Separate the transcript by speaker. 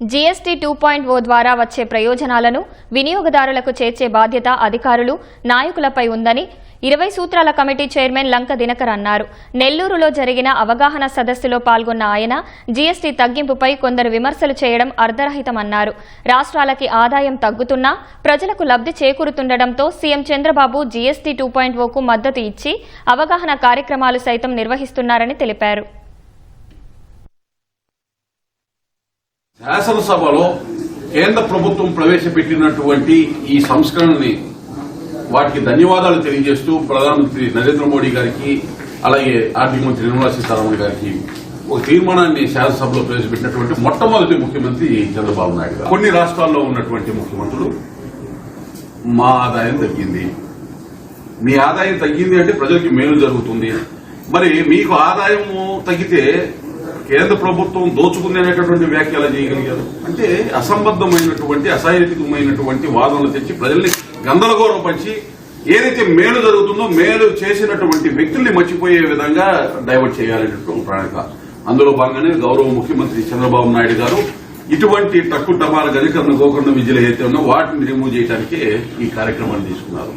Speaker 1: GST two point ఓ ద్వారా వచ్చే ప్రయోజనాలను వినియోగదారులకు చేర్చే బాధ్యత అధికారులు నాయకులపై ఉందని ఇరవై సూత్రాల కమిటీ చైర్మన్ లంక దినకర్ అన్నారు. నెల్లూరులో జరిగిన అవగాహన సదస్సులో పాల్గొన్న ఆయన జీఎస్టీ తగ్గింపుపై కొందరు విమర్శలు చేయడం అర్ధరహితమన్నారు. రాష్ట్రాలకి ఆదాయం తగ్గుతున్నా ప్రజలకు లబ్ధి చేకూరుతుండటంతో CM Chandrababu GST two point ఓకు మద్దతు ఇచ్చి అవగాహన కార్యక్రమాలు సైతం నిర్వహిస్తున్నారని తెలిపారు.
Speaker 2: శాసనసభలో కేంద్ర ప్రభుత్వం ప్రవేశపెట్టినటువంటి ఈ సంస్కరణని వాటికి ధన్యవాదాలు తెలియజేస్తూ ప్రధానమంత్రి నరేంద్ర మోడీ గారికి అలాగే ఆర్థిక మంత్రి నిర్మలా సీతారామన్ గారికి ఒక తీర్మానాన్ని శాసనసభలో ప్రవేశపెట్టినటువంటి మొట్టమొదటి ముఖ్యమంత్రి చంద్రబాబు నాయుడు గారు. కొన్ని రాష్ట్రాల్లో ఉన్నటువంటి ముఖ్యమంత్రులు మా ఆదాయం తగ్గింది. మీ ఆదాయం తగ్గింది అంటే ప్రజలకి మేలు జరుగుతుంది. మరి మీకు ఆదాయం తగ్గితే కేంద్ర ప్రభుత్వం దోచుకుంది అనేటటువంటి వ్యాఖ్యలు చేయగలిగారు? అంటే అసంబద్ధమైనటువంటి అసహేతుకమైనటువంటి వాదనలు తెచ్చి ప్రజల్ని గందరగోళపరిచి ఏదైతే మేలు జరుగుతుందో మేలు చేసినటువంటి వ్యక్తుల్ని మర్చిపోయే విధంగా డైవర్ట్ చేయాలనేటువంటి ప్రణాళిక. అందులో భాగంగానే గౌరవ ముఖ్యమంత్రి చంద్రబాబు నాయుడు గారు ఇటువంటి టక్కు టమాల గనికరణ గోకర్ణ విద్యలు ఏదైతే ఉన్నో వాటిని రిమూవ్ చేయడానికి ఈ కార్యక్రమాన్ని తీసుకున్నారు.